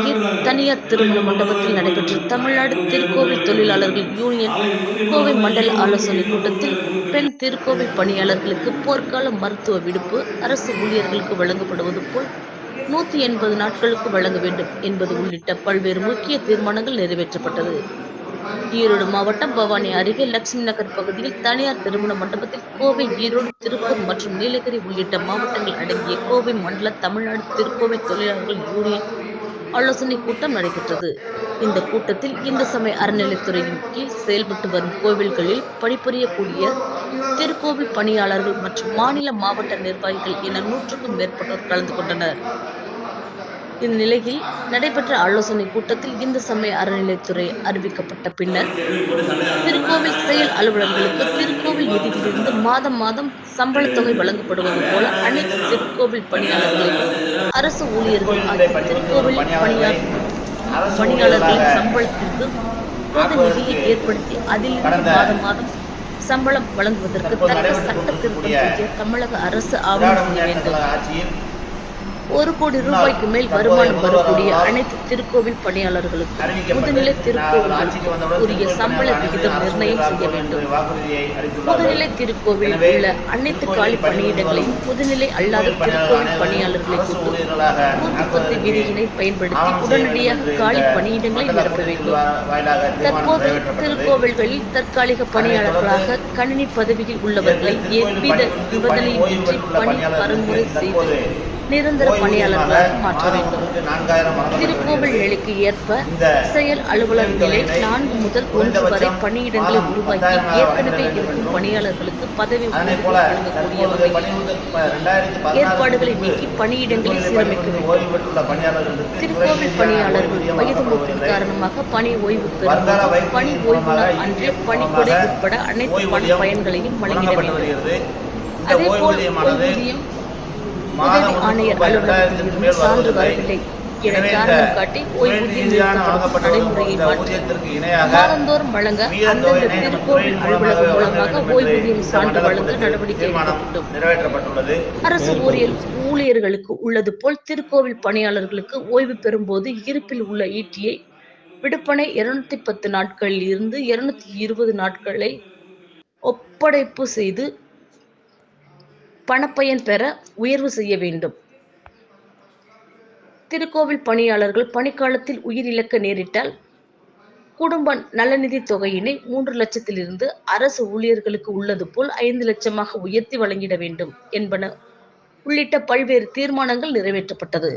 அருகே தனியார் திருமண மண்டபத்தில் நடைபெற்ற தமிழ்நாடு திருக்கோவில் தொழிலாளர்கள் யூனியன் கோவை மண்டல ஆலோசனை கூட்டத்தில் பெண் திருக்கோவில் பணியாளர்களுக்கு போர்க்கால மருத்துவ விடுப்பு அரசு ஊழியர்களுக்கு வழங்கப்படுவது போல் நூற்றி எண்பது நாட்களுக்கு வழங்க வேண்டும் என்பது உள்ளிட்ட பல்வேறு முக்கிய தீர்மானங்கள் நிறைவேற்றப்பட்டது. ஈரோடு மாவட்டம் பவானி அருகே லட்சுமி நகர் பகுதியில் தனியார் திருமண மண்டபத்தில் கோவை ஈரோடு திருப்பூர் மற்றும் நீலகிரி உள்ளிட்ட மாவட்டங்கள் அடங்கிய கோவை மண்டல தமிழ்நாடு திருக்கோவை தொழிலாளர்கள் யூனியன் ஆலோசனை கூட்டம் நடைபெற்றது. இந்த கூட்டத்தில் இந்து சமய அறநிலைத்துறையின் கீழ் செயல்பட்டு வரும் கோவில்களில் பணிபுரியக்கூடிய திருக்கோவில் பணியாளர்கள் மற்றும் மாநில மாவட்ட நிர்வாகிகள் என நூற்றுக்கும் மேற்பட்டோர் கலந்து கொண்டனர். இந்நிலையில் நடைபெற்ற ஆலோசனை கூட்டத்தில் இந்து சமய அறநிலைத்துறை அறிவிக்கப்பட்ட பின்னர் திருக்கோவில் செயல் அலுவலர்களுக்கு திருக்கோவில் நிதியிலிருந்து மாதம் மாதம் சம்பளத் தொகை வழங்கப்படுவது போல அனைத்து திருக்கோவில் பணியாளர்களையும் அரசு ஊழியர்கள் ஆகிய திருக்கோவில் பணியாளர் பணியாளர்களின் சம்பளத்திற்கு பொது நிதியை ஏற்படுத்தி அதிலிருந்து மாதம் மாதம் சம்பளம் வழங்குவதற்கு தக்க சட்ட திருத்தம் செய்ய தமிழக அரசு ஆவணம் செய்ய வேண்டும். ஒரு கோடி ரூபாய்க்கு மேல் வருமானம் வரக்கூடிய அனைத்து திருக்கோவில் பணியாளர்களுக்கும் முதுநிலை திருக்கோவில்களுக்கும் உரிய சம்பள விகிதம் நிர்ணயம் செய்ய வேண்டும். முதுநிலை திருக்கோவில் உள்ள அனைத்து காலி பணியிடங்களையும் முதுநிலை அல்லாத திருக்கோவில் பணியாளர்களை கொண்டு கூட்டுப்பத்து விதியினை பயன்படுத்தி உடனடியாக காலி பணியிடங்களை நிரப்ப வேண்டும். தற்போது திருக்கோவில்களில் தற்காலிக பணியாளர்களாக கணினி பதவியில் உள்ளவர்களை எவ்வித நிபந்தனையின்றி பணி பரிந்துரை செய்து நிரந்தர பணியாளர்களாக மாற்ற வேண்டும். திருக்கோவில் நிலைக்கு ஏற்ப செயல் அலுவலர் நிலை நான்கு முதல் ஒன்று வரை பணியிடங்களை உருவாக்கி ஏற்கனவே இருக்கும் பணியாளர்களுக்கு பதவி வழங்கக்கூடிய வகையில் ஏற்பாடுகளை நீக்கி பணியிடங்களை சீரமைக்க வேண்டும். திருக்கோவில் பணியாளர்கள் வயது மூப்பின் காரணமாக பணி ஓய்வு பெறும்போது பணி ஓய்வு நாள் அன்றே பணிக்கொடை உட்பட அனைத்து பண பயன்களையும் வழங்கிட வழங்கப்பட்டு வேண்டும். அதேபோல் ஓய்வூதியம் உதவி ஆணையர் ரூபாய் அலுவலகத்தில் இரண்டாயிரத்துக்கு மேல் சான்று. வரவில்லை என காரணம் காட்டி ஓய்வூதியம் நடைமுறையை மாற்றி மாதந்தோறும் வழங்க அந்தந்த திருக்கோவில் அலுவலகம் மூலமாக ஓய்வூதியம் சான்று வழங்க நடவடிக்கை அரசு ஊழியர் ஊழியர்களுக்கு உள்ளது போல் திருக்கோவில் பணியாளர்களுக்கு ஓய்வு பெறும்போது இருப்பில் உள்ள ஈட்டியை விடுப்பனை இருநூத்தி பத்து நாட்களில் இருந்து இருநூத்தி இருபது நாட்களை ஒப்படைப்பு செய்து பணப்பயன் பெற உயர்வு செய்ய வேண்டும். திருக்கோவில் பணியாளர்கள் பணிக்காலத்தில் உயிரிழக்க நேரிட்டால் குடும்ப நலநிதி தொகையினை மூன்று லட்சத்திலிருந்து அரசு ஊழியர்களுக்கு உள்ளது போல் ஐந்து லட்சமாக உயர்த்தி வழங்கிட வேண்டும் என்பன உள்ளிட்ட பல்வேறு தீர்மானங்கள் நிறைவேற்றப்பட்டது.